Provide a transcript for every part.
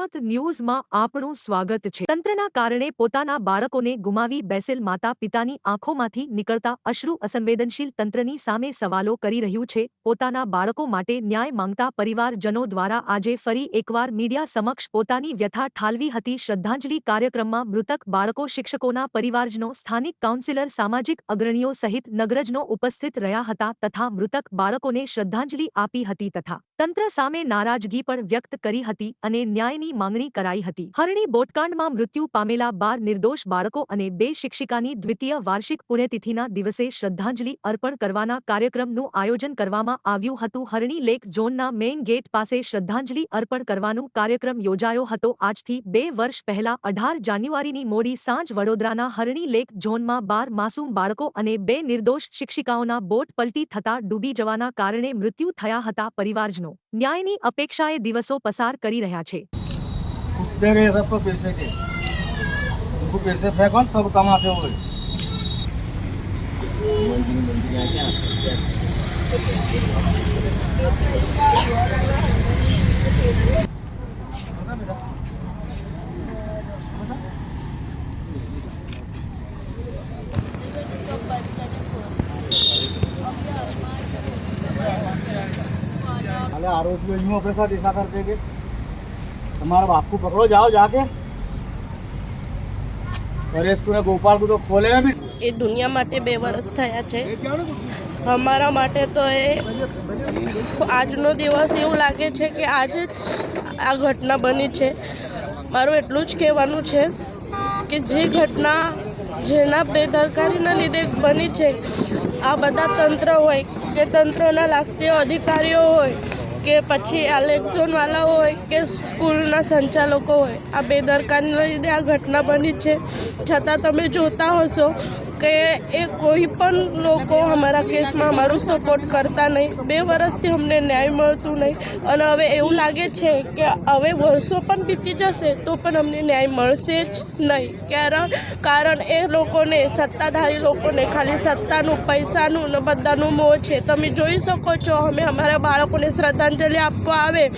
જનમત ન્યૂઝમાં આપણું સ્વાગત છે. તંત્રના કારણે પોતાના બાળકોને ગુમાવી બેસેલ માતા પિતાની આંખોમાંથી નીકળતા અશ્રુ અસંવેદનશીલ તંત્રની સામે સવાલો કરી રહ્યું છે. પોતાના બાળકો માટે ન્યાય માંગતા પરિવારજનો દ્વારા આજે ફરી એકવાર મીડિયા સમક્ષ પોતાની વ્યથા ઠાલવી હતી. શ્રદ્ધાંજલિ કાર્યક્રમમાં મૃતક બાળકો, શિક્ષકોના પરિવારજનો, સ્થાનિક કાઉન્સિલર, સામાજિક અગ્રણીઓ સહિત નગરજનો ઉપસ્થિત રહ્યા હતા તથા મૃતક બાળકોને શ્રદ્ધાંજલિ આપી હતી તથા તંત્ર સામે નારાજગી પણ વ્યક્ત કરી હતી અને ન્યાયની માંગણી કરાઈ હતી. હરણી બોટકાંડમાં મૃત્યુ પામેલા બાર નિર્દોષ બાળકો અને બે શિક્ષિકાની દ્વિતીય વાર્ષિક પુણ્યતિથિના દિવસે શ્રદ્ધાંજલિ અર્પણ કરવાના કાર્યક્રમનું આયોજન કરવામાં આવ્યું હતું. હરણી લેક ઝોનના મેઇન ગેટ પાસે શ્રદ્ધાંજલિ અર્પણ કરવાનું કાર્યક્રમ યોજાયો હતો. આજથી બે વર્ષ પહેલા અઢાર જાન્યુઆરીની મોડી સાંજ વડોદરાના હરણી લેક ઝોનમાં બાર માસૂમ બાળકો અને બે નિર્દોષ શિક્ષિકાઓના બોટ પલટી થતા ડૂબી જવાના કારણે મૃત્યુ થયા હતા પરિવારજનો. ન્યાયની અપેક્ષાએ દિવસો પસાર કરી રહ્યા છે. दे रहे हैं सबको पैसे के उनको पैसे फेंको न सब कमा से वो अरे आरोपी यूं अपने साथ ऐसा करते कि तुम्हारे बाप को पकड़ो जाओ जाके परेश को ने गोपाल को तो खोले हैं भी એ દુનિયા માટે બે વર્ષ થયા છે અમારા માટે તો એ આજનો દિવસ એવું લાગે છે કે આજે જ આ ઘટના બની છે મારું એટલું જ કહેવાનું છે કે જે ઘટના જેના બેદરકારીના લીધે બની છે આ બધા તંત્ર હોય કે તંત્રના લાગતી અધિકારીઓ હોય કે પછી આ લેકઝોનવાળા હોય કે સ્કૂલના સંચાલકો હોય, આ બેદરકારીના લીધે આ ઘટના બની છે. છતાં તમે જોતા હશો કે એ કોઈ પણ લોકો અમારા કેસમાં અમારું સપોર્ટ કરતા નહીં. બે વર્ષથી અમને ન્યાય મળતું નહીં. અને હવે એવું લાગે છે કે હવે વર્ષો પણ બીતી જશે તો પણ અમને ન્યાય મળશે જ નહીં. કારણ કારણ એ લોકોને, સત્તાધારી લોકોને ખાલી સત્તાનું, પૈસાનું ને બધાનું મોહ છે. તમે જોઈ શકો છો, અમે અમારા બાળકોને શ્રદ્ધાંજલિ આપવા આવે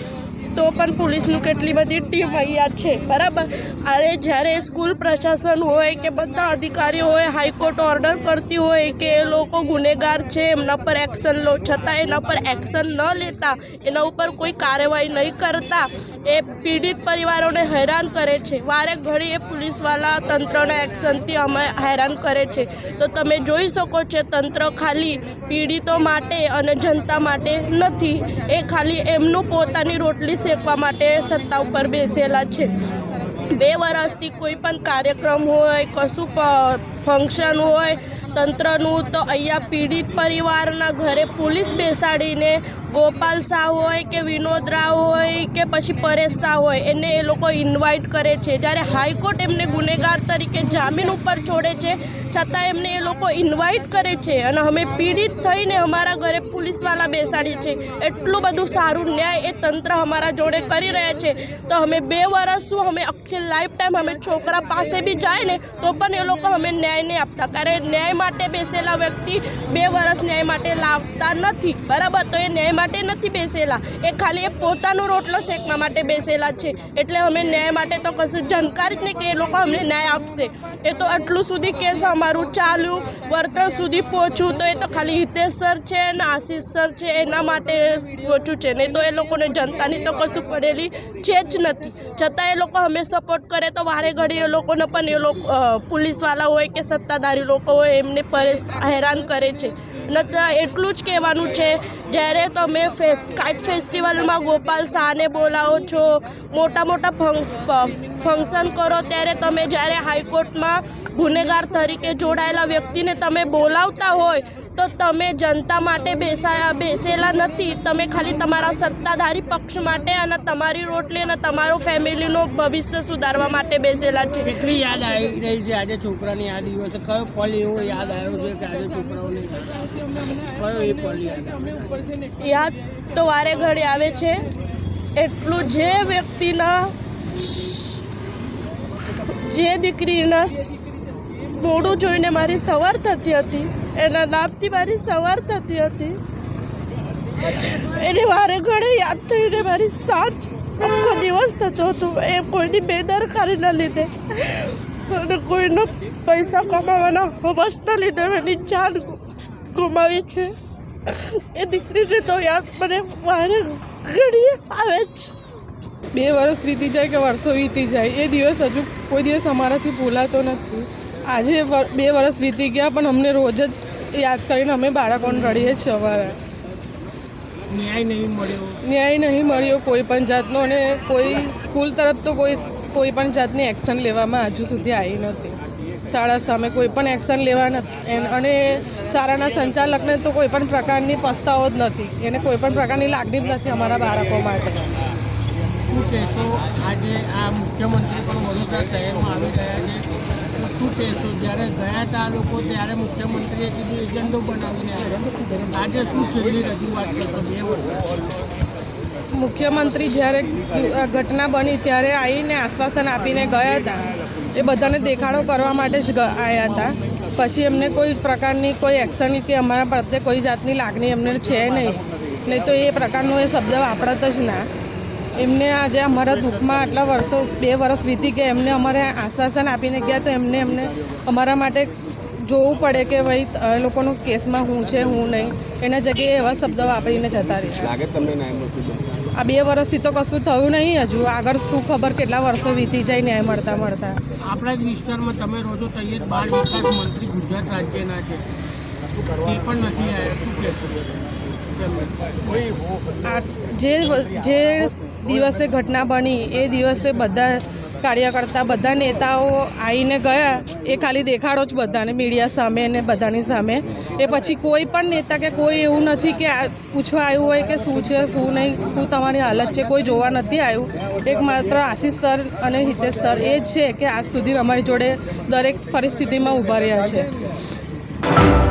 તો પણ પોલીસનું કેટલી બધી ટીમ અહીંયા છે. બરાબર? અરે જ્યારે સ્કૂલ પ્રશાસન હોય કે બધા અધિકારીઓ હોય, હાઈકોર્ટ ઓર્ડર કરતી હોય કે એ લોકો ગુનેગાર છે, એમના પર એક્શન લો, છતાં એના પર એક્શન ન લેતા, એના ઉપર કોઈ કાર્યવાહી નહીં કરતા, એ પીડિત પરિવારોને હેરાન કરે છે. વારે ઘડી એ પોલીસવાળા તંત્રના એક્શનથી અમે હેરાન કરે છે. તો તમે જોઈ શકો છો, તંત્ર ખાલી પીડિતો માટે અને જનતા માટે નથી. એ ખાલી એમનું પોતાની રોટલી શેકવા માટે સત્તા ઉપર બેસેલા છે. બે વર્ષથી કોઈ પણ કાર્યક્રમ હોય, કશું ફંક્શન હોય, તંત્રનું તો અહીંયા પીડિત પરિવારના ઘરે પોલીસ બેસાડીને ગોપાલ શાહ હોય કે વિનોદ રાવ હોય કે પછી પરેશ શાહ હોય, એને એ લોકો ઇન્વાઇટ કરે છે. જ્યારે હાઈકોર્ટ એમને ગુનેગાર તરીકે જામીન ઉપર છોડે છે છતાં એમને એ લોકો ઇન્વાઇટ કરે છે અને અમે પીડિત થઈને અમારા ઘરે પોલીસવાળા બેસાડીએ છે. એટલું બધું સારું ન્યાય એ તંત્ર અમારા જોડે કરી રહ્યા છે. તો અમે બે વર્ષ શું અમે આખી લાઈફ ટાઈમ અમે છોકરા પાસે બી જાય ને તો પણ એ લોકો અમે ન્યાય નહીં આપતા. કારણ ન્યાય માટે બેસેલા વ્યક્તિ બે વર્ષ ન્યાય માટે લાવતા નથી. બરાબર? તો એ ન્યાય માટે નથી બેસેલા. એ ખાલી એ પોતાનો રોટલો શેકવા માટે બેસેલા છે. એટલે અમે ન્યાય માટે તો કશું જાણકારી જ નહીં કે એ લોકો અમને ન્યાય આપશે. એ તો આટલું સુધી કેસ અમારું ચાલ્યું વર્તન સુધી પહોંચ્યું તો એ તો ખાલી હિતેશ સર છે અને આશીષ સર છે, એના માટે પહોંચ્યું છે. નહીં તો એ લોકોને જનતાની તો કશું પડેલી છે જ નથી. છતાં એ લોકો અમે સપોર્ટ કરે તો વારે ઘડી એ લોકોને પણ એ લોકો પોલીસવાળા હોય કે સત્તાધારી લોકો હોય એમને પરેશ, હેરાન કરે છે. એટલું જ કહેવાનું છે. જ્યારે તમે ફેસ, કાઇટ ફેસ્ટિવલમાં ગોપાલ શાહને બોલાવો છો, મોટા મોટા ફંક્શન કરો, ત્યારે તમે જ્યારે હાઈકોર્ટમાં ગુનેગાર તરીકે જોડાયેલા વ્યક્તિને તમે બોલાવતા હોય તો તમે જનતા માટે બેસા બેસેલા નથી. તમે ખાલી તમારા સત્તાધારી પક્ષ માટે અને તમારી રોટલી અને તમારું ફેમિલીનું ભવિષ્ય સુધારવા માટે બેસેલા છે. કેટલી યાદ આવી રહી છે? આજે છોકરાની આ દિવસે કયો પલ એવો યાદ આવ્યો છે કે આજે છોકરાઓને કયો એ પલ યાદ યાદ તો વારે ઘડી આવે છે. એટલું જે વ્યક્તિના જે દીકરીના મોઢું જોઈને મારી સવાર થતી હતી. એના નામથી મારી સવાર થતી હતી. એને વારે ઘણે યાદ થઈને મારી સાંજ આખો દિવસ થતો હતો. એ કોઈની બેદરકારીના લીધે અને કોઈનો પૈસા કમાવાના હવસના લીધે એની જાન ગુમાવી છે. એ દીકરીને તો યાદ મને વારે ઘડીએ આવે જ. બે વર્ષ વીતી જાય કે વર્ષો વીતી જાય, એ દિવસ હજુ કોઈ દિવસ અમારાથી ભૂલાતો નથી. આજે બે વર્ષ વીતી ગયા પણ અમને રોજ જ યાદ કરીને અમે બાળકોને રડીએ છીએ અમારા. ન્યાય નહીં મળ્યો. ન્યાય નહીં મળ્યો કોઈ પણ જાતનો અને કોઈ સ્કૂલ તરફ તો કોઈ કોઈ પણ જાતની એક્શન લેવામાં હજુ સુધી આવી નથી. શાળા સામે કોઈ પણ એક્શન લેવા નથી અને શાળાના સંચાલકને તો કોઈ પણ પ્રકારની પસ્તાવો જ નથી. એને કોઈ પણ પ્રકારની લાગણી જ નથી અમારા બાળકો માટે. શું કહેશો? આજે આ મુખ્યમંત્રી પણ વડોદરા શહેરમાં આવી રહ્યા છે. તો જ્યારે ગયા હતા લોકો, ત્યારે મુખ્યમંત્રીએ કીધું, એજન્ડો બનાવીને આજે શું છેલ્લી રજૂઆત કરશો બે વર્ષ મુખ્યમંત્રી જ્યારે ઘટના બની, ત્યારે આવીને આશ્વાસન આપીને ગયા હતા. એ બધાને દેખાડો કરવા માટે જ આવ્યા હતા. પછી એમને કોઈ પ્રકારની કોઈ એક્શન કે અમારા પ્રત્યે કોઈ જાતની લાગણી એમને છે નહીં. નહીં તો એ પ્રકારનો એ શબ્દ વાપરત જ ના. એમને આજે અમારા દુઃખમાં આટલા વર્ષો બે વર્ષ વીતી ગયા એમને અમારે આશ્વાસન આપીને ગયા તો એમને એમને અમારા માટે જોવું પડે કે ભાઈ એ લોકોનું કેસમાં હું છે હું નહીં. એના જગ્યાએ એવા શબ્દ વાપરીને જતા રહ્યા. લાગે તમને ન્યાય મળશે આ બે વર્ષથી તો કશું થયું નહીં હજુ. આગળ શું ખબર કેટલા વર્ષો વીતી જાય ન્યાય મળતા મળતા. આપણા જ વિસ્તારમાં તમે રોજો તૈયાર બાળ વિકાસ મંત્રી ગુજરાત રાજ્યના છે. તે પણ નથી આવ્યા. શું કહેશો આ જે જે દિવસે ઘટના બની, એ દિવસે બધા કાર્યકર્તા, બધા નેતાઓ આવીને ગયા. એ ખાલી દેખાડો જ બધાને, મીડિયા સામે ને બધાની સામે. એ પછી કોઈ પણ નેતા કે કોઈ એવું નથી કે પૂછવા આવ્યું હોય કે શું છે, શું નહીં, શું તમારી હાલત છે, કોઈ જોવા નથી આવ્યું. એક માત્ર આશીષ સર અને હિતેશ સર એ જ છે કે આજ સુધી અમારી જોડે દરેક પરિસ્થિતિમાં ઊભા રહ્યા છે.